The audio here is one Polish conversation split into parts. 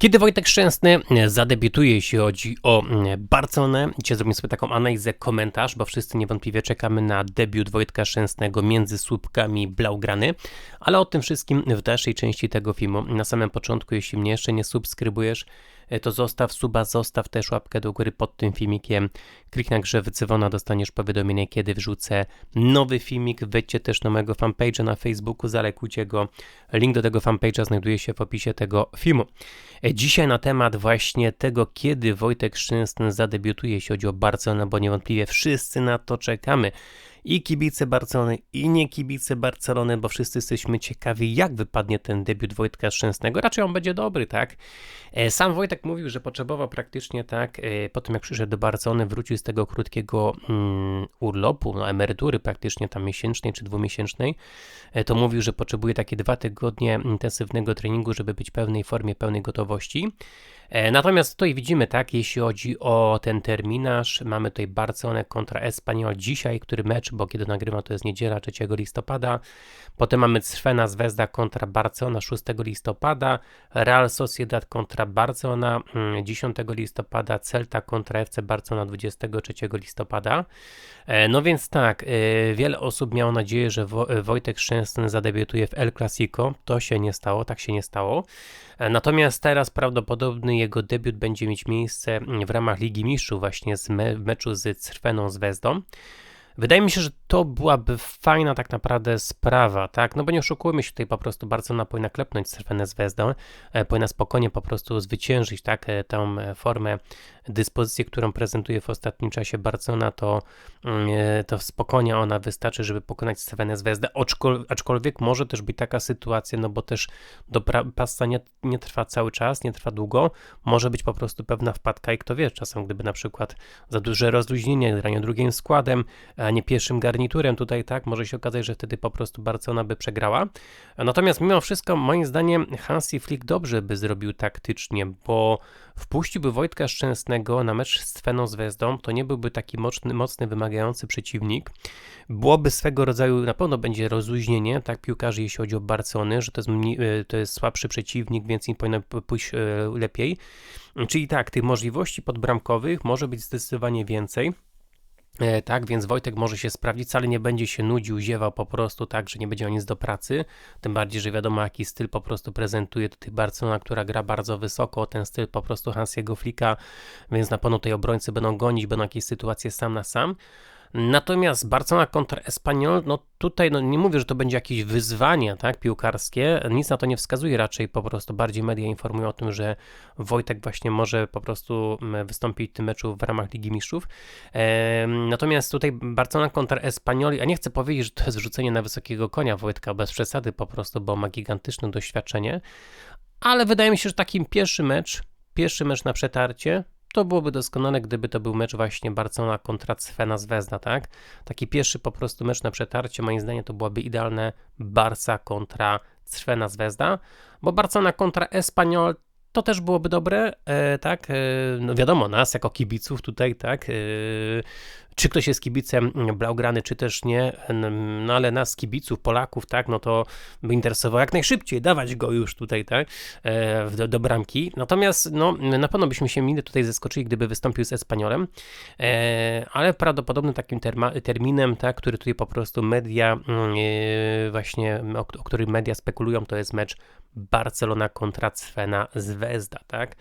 Kiedy Wojtek Szczęsny zadebiutuje, jeśli chodzi o Barcelonę, dzisiaj zrobimy sobie taką analizę, komentarz, bo wszyscy niewątpliwie czekamy na debiut Wojtka Szczęsnego między słupkami Blaugrany, ale o tym wszystkim w dalszej części tego filmu. Na samym początku, jeśli mnie jeszcze nie subskrybujesz, E, to zostaw suba, zostaw też łapkę do góry pod tym filmikiem. Klik na grze wycywona, dostaniesz powiadomienie, kiedy wrzucę nowy filmik. Wejdźcie też na mojego fanpage'a na Facebooku, zalekujcie go. Link do tego fanpage'a znajduje się w opisie tego filmu. E, dzisiaj na temat właśnie tego, kiedy Wojtek Szczęsny zadebiutuje, jeśli chodzi o Barcelonę, bo niewątpliwie wszyscy na to czekamy i kibice Barcelony, i nie kibice Barcelony, bo wszyscy jesteśmy ciekawi, jak wypadnie ten debiut Wojtka Szczęsnego. Raczej on będzie dobry, tak? E, sam Wojtek mówił, że potrzebował praktycznie, tak, e, po tym jak przyszedł do Barcelony, wrócił z tego krótkiego mm, urlopu, no, emerytury praktycznie tam miesięcznej czy dwumiesięcznej, e, to mówił, że potrzebuje takie dwa tygodnie intensywnego treningu, żeby być w pełnej formie, pełnej gotowości. Natomiast tutaj widzimy, tak, jeśli chodzi o ten terminarz, mamy tutaj Barcelonę kontra Espanyol dzisiaj, który mecz bo kiedy nagrywam to jest niedziela 3 listopada. Potem mamy Crvena Zvezda kontra Barcelona 6 listopada, Real Sociedad kontra Barcelona 10 mm, listopada, Celta kontra FC Barcelona 23 listopada. E, no więc tak, e, wiele osób miało nadzieję, że Wojtek Szczęsny zadebiutuje w El Clasico. To się nie stało, tak się nie stało. E, natomiast teraz prawdopodobny jego debiut będzie mieć miejsce w ramach Ligi Mistrzów właśnie z me meczu z Crveną Zvezdą. Wydaje mi się, że to byłaby fajna tak naprawdę sprawa, tak? No bo nie oszukujmy się tutaj po prostu Barcelona powinna klepnąć Cervenę z Wezdą, e, powinna spokojnie po prostu zwyciężyć, tak? E, tę e, formę, dyspozycję, którą prezentuje w ostatnim czasie Barcelona, to, mm, to spokojnie ona wystarczy, żeby pokonać Cervenę z Wezdę, aczkolwiek może też być taka sytuacja, no bo też do pasa nie, nie trwa cały czas, nie trwa długo, może być po prostu pewna wpadka i kto wie, czasem gdyby na przykład za duże rozluźnienie, granie drugim składem, a nie pierwszym garniturem tutaj, tak, może się okazać, że wtedy po prostu Barcelona by przegrała. Natomiast mimo wszystko, moim zdaniem, Hansi Flick dobrze by zrobił taktycznie, bo wpuściłby Wojtka Szczęsnego na mecz z Feną Zvezdą, to nie byłby taki mocny, mocny wymagający przeciwnik. Byłoby swego rodzaju, na pewno będzie rozluźnienie, tak, piłkarzy, jeśli chodzi o Barcelony, że to jest, e, to jest słabszy przeciwnik, więc im powinno pójść e, lepiej. Czyli tak, tych możliwości podbramkowych może być zdecydowanie więcej. E, tak, więc Wojtek może się sprawdzić, wcale nie będzie się nudził, ziewał po prostu tak, że nie będzie miał nic do pracy. Tym bardziej, że wiadomo, jaki styl po prostu prezentuje tutaj Barcelona, która gra bardzo wysoko. Ten styl po prostu Hansiego Flika, więc na pewno tej obrońcy będą gonić, będą jakieś sytuacje sam na sam. Natomiast Barcelona kontra Espanyol, no tutaj no nie mówię, że to będzie jakieś wyzwanie tak, piłkarskie, nic na to nie wskazuje, raczej po prostu bardziej media informują o tym, że Wojtek właśnie może po prostu wystąpić w tym meczu w ramach Ligi Mistrzów. Natomiast tutaj Barcelona kontra Espanyol, a nie chcę powiedzieć, że to jest rzucenie na wysokiego konia Wojtka, bez przesady po prostu, bo ma gigantyczne doświadczenie, ale wydaje mi się, że takim pierwszy mecz, pierwszy mecz na przetarcie, to byłoby doskonale, gdyby to był mecz właśnie Barcelona kontra Cfena Zvezda, tak? Taki pierwszy po prostu mecz na przetarcie, moim zdaniem to byłoby idealne Barca kontra Cfena Zvezda, bo Barcelona kontra Espanyol to też byłoby dobre, e, tak? E, no wiadomo, nas jako kibiców tutaj, tak? Czy ktoś jest kibicem Blaugrany, czy też nie, no ale nas kibiców, Polaków, tak, no to by interesowało jak najszybciej, dawać go już tutaj, tak, e, do, do bramki. Natomiast, no, na pewno byśmy się mile tutaj zaskoczyli, gdyby wystąpił z Espaniolem, e, ale prawdopodobnie takim terma, terminem, tak, który tutaj po prostu media, mm, e, właśnie, o, o którym media spekulują, to jest mecz Barcelona kontra Cfena Zvezda, tak.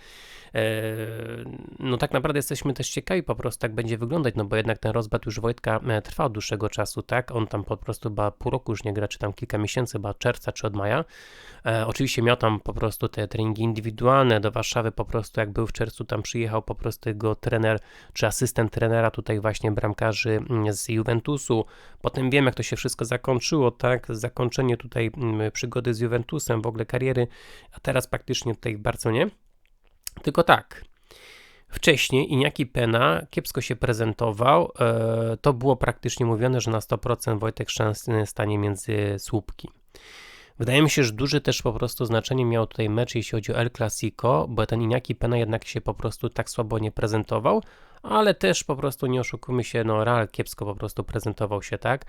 No tak naprawdę jesteśmy też ciekawi po prostu, jak będzie wyglądać, no bo jednak ten rozbad już Wojtka e, trwa od dłuższego czasu, tak? On tam po prostu chyba pół roku już nie gra, czy tam kilka miesięcy, chyba czerwca czy od maja. E, oczywiście miał tam po prostu te treningi indywidualne do Warszawy, po prostu jak był w czerwcu, tam przyjechał po prostu jego trener, czy asystent trenera tutaj właśnie bramkarzy mm, z Juventusu. Potem wiem, jak to się wszystko zakończyło, tak? Zakończenie tutaj mm, przygody z Juventusem, w ogóle kariery, a teraz praktycznie tutaj w Barcelonie. Tylko tak, Wcześniej Iniaki Pena kiepsko się prezentował. E, to było praktycznie mówione, że na 100% Wojtek Szczęsny stanie między słupki. Wydaje mi się, że duży też po prostu znaczenie miał tutaj mecz, jeśli chodzi o El Clasico, bo ten Iniaki Pena jednak się po prostu tak słabo nie prezentował, ale też po prostu nie oszukujmy się, no Real kiepsko po prostu prezentował się, tak?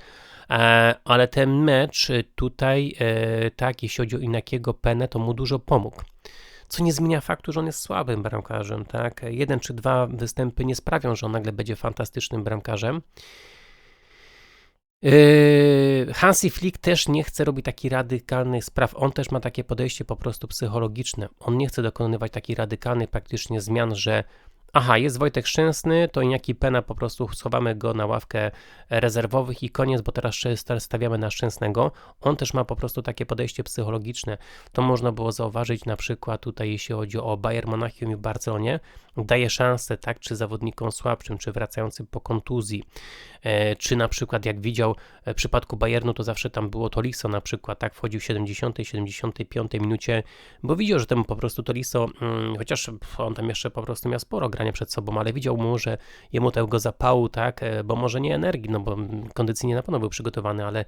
E, ale ten mecz tutaj, e, tak, jeśli chodzi o Inakiego Penę, to mu dużo pomógł. Co nie zmienia faktu, że on jest słabym bramkarzem, tak? Jeden czy dwa występy nie sprawią, że on nagle będzie fantastycznym bramkarzem. Yy, Hansi Flick też nie chce robić takich radykalnych spraw. On też ma takie podejście po prostu psychologiczne. On nie chce dokonywać takich radykalnych praktycznie zmian, że aha, jest Wojtek Szczęsny, to Iniaki Pena po prostu schowamy go na ławkę rezerwowych i koniec, bo teraz stawiamy na Szczęsnego. On też ma po prostu takie podejście psychologiczne. To można było zauważyć na przykład tutaj, jeśli chodzi o Bayern Monachium i Barcelonie. Daje szansę, tak, czy zawodnikom słabszym, czy wracającym po kontuzji, e, czy na przykład jak widział w przypadku Bayernu, to zawsze tam było Tolisso na przykład, tak, wchodził w 70, 75 minucie, bo widział, że temu po prostu Tolisso, mm, chociaż on tam jeszcze po prostu miał sporo grania przed sobą, ale widział mu, że jemu tego zapału, tak, e, bo może nie energii, no bo kondycyjnie na pewno był przygotowany, ale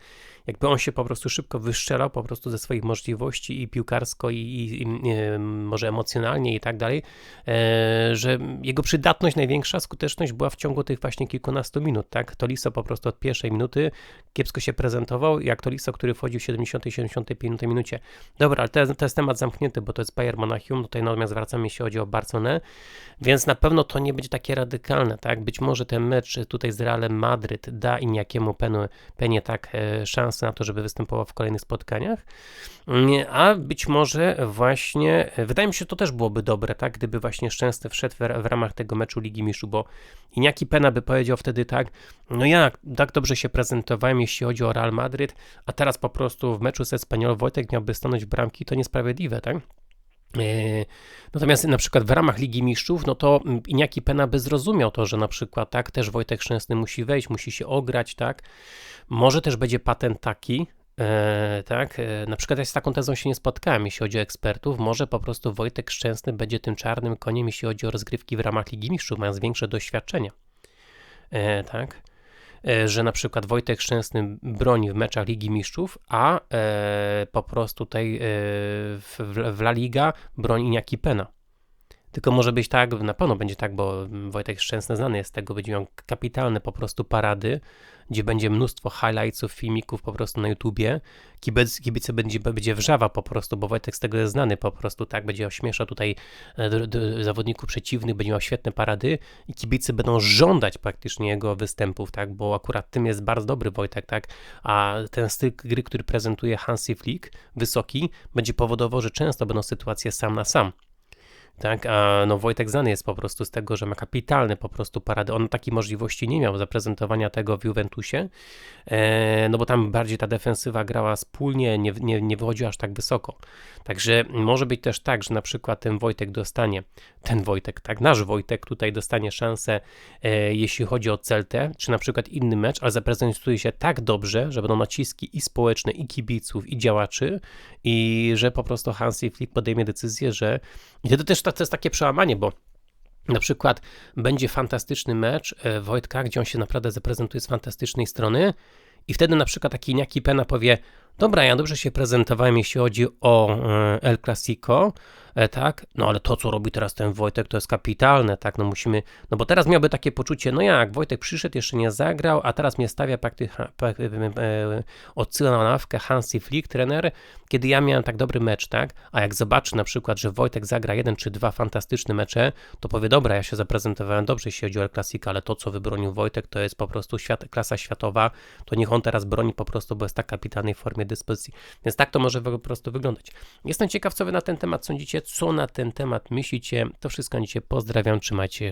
jakby on się po prostu szybko wyszczelał po prostu ze swoich możliwości i piłkarsko, i, i, i może emocjonalnie i tak dalej, e, że jego przydatność największa, skuteczność była w ciągu tych właśnie kilkunastu minut, tak, Tolisso po prostu od pierwszej minuty kiepsko się prezentował, jak Tolisso, który wchodził w 70-75 minucie. Dobra, ale to, to jest temat zamknięty, bo to jest Bayern Monachium, tutaj natomiast wracamy, jeśli chodzi o Barcelonę, więc na pewno to nie będzie takie radykalne, tak? Być może ten mecz tutaj z Realem Madryt da im jakiemu penu, penie tak e, szansę na to, żeby występował w kolejnych spotkaniach, a być może właśnie, wydaje mi się, to też byłoby dobre, tak? Gdyby właśnie Szczęsny wszedł w, w ramach tego meczu Ligi Miszu, bo Iniaki Pena by powiedział wtedy tak, no jak, tak dobrze się prezentowałem, jeśli chodzi o Real Madryt, a teraz po prostu w meczu z Espanyol Wojtek miałby stanąć bramki, to niesprawiedliwe, tak? E, natomiast na przykład w ramach Ligi Mistrzów, no to Iniaki Pena by zrozumiał to, że na przykład tak, też Wojtek Szczęsny musi wejść, musi się ograć, tak. Może też będzie patent taki, e, tak, e, na przykład ja z taką tezą się nie spotkałem, jeśli chodzi o ekspertów, może po prostu Wojtek Szczęsny będzie tym czarnym koniem, jeśli chodzi o rozgrywki w ramach Ligi Mistrzów, mając większe doświadczenie, tak. E, że na przykład Wojtek Szczęsny broni w meczach Ligi Mistrzów, a e, po prostu tutaj e, w, La Liga broni Iniaki Pena. Tylko może być tak, na pewno będzie tak, bo Wojtek Szczęsny znany jest z tego, będzie miał kapitalne po prostu parady, gdzie będzie mnóstwo highlightsów, filmików po prostu na YouTubie. Kibic, kibice będzie, będzie wrzawa po prostu, bo Wojtek z tego jest znany po prostu, tak, będzie ośmieszał tutaj e, do zawodników przeciwnych, będzie miał świetne parady i kibice będą żądać praktycznie jego występów, tak, bo akurat tym jest bardzo dobry Wojtek, tak, a ten styl gry, który prezentuje Hansi Flick, wysoki, będzie powodował, że często będą sytuacje sam na sam tak, a no Wojtek znany jest po prostu z tego, że ma kapitalny po prostu parady, on takiej możliwości nie miał zaprezentowania tego w Juventusie, e, no bo tam bardziej ta defensywa grała wspólnie, nie, nie, nie wychodziła aż tak wysoko, także może być też tak, że na przykład ten Wojtek dostanie, ten Wojtek, tak, nasz Wojtek tutaj dostanie szansę, e, jeśli chodzi o Celtę, czy na przykład inny mecz, ale zaprezentuje się tak dobrze, że będą naciski i społeczne, i kibiców, i działaczy, i że po prostu Hansi Flick podejmie decyzję, że i wtedy też to jest takie przełamanie, bo na przykład będzie fantastyczny mecz e, Wojtka, gdzie on się naprawdę zaprezentuje z fantastycznej strony i wtedy na przykład taki Niaki Pena powie, dobra, ja dobrze się prezentowałem, jeśli chodzi o e, El Clasico, E, tak, no ale to, co robi teraz ten Wojtek, to jest kapitalne, tak, no musimy, no bo teraz miałby takie poczucie, no jak, Wojtek przyszedł, jeszcze nie zagrał, a teraz mnie stawia praktycznie, e, odsyła na ławkę Hansi Flick, trener, kiedy ja miałem tak dobry mecz, tak, a jak zobaczy na przykład, że Wojtek zagra jeden czy dwa fantastyczne mecze, to powie, dobra, ja się zaprezentowałem dobrze, jeśli chodzi o El Clasico, ale to, co wybronił Wojtek, to jest po prostu świat, klasa światowa, to niech on teraz broni po prostu, bo jest tak kapitalnej formie dyspozycji, więc tak to może po prostu wyglądać. Jestem ciekaw, co wy na ten temat sądzicie, co na ten temat myślicie. To wszystko dzisiaj pozdrawiam, trzymajcie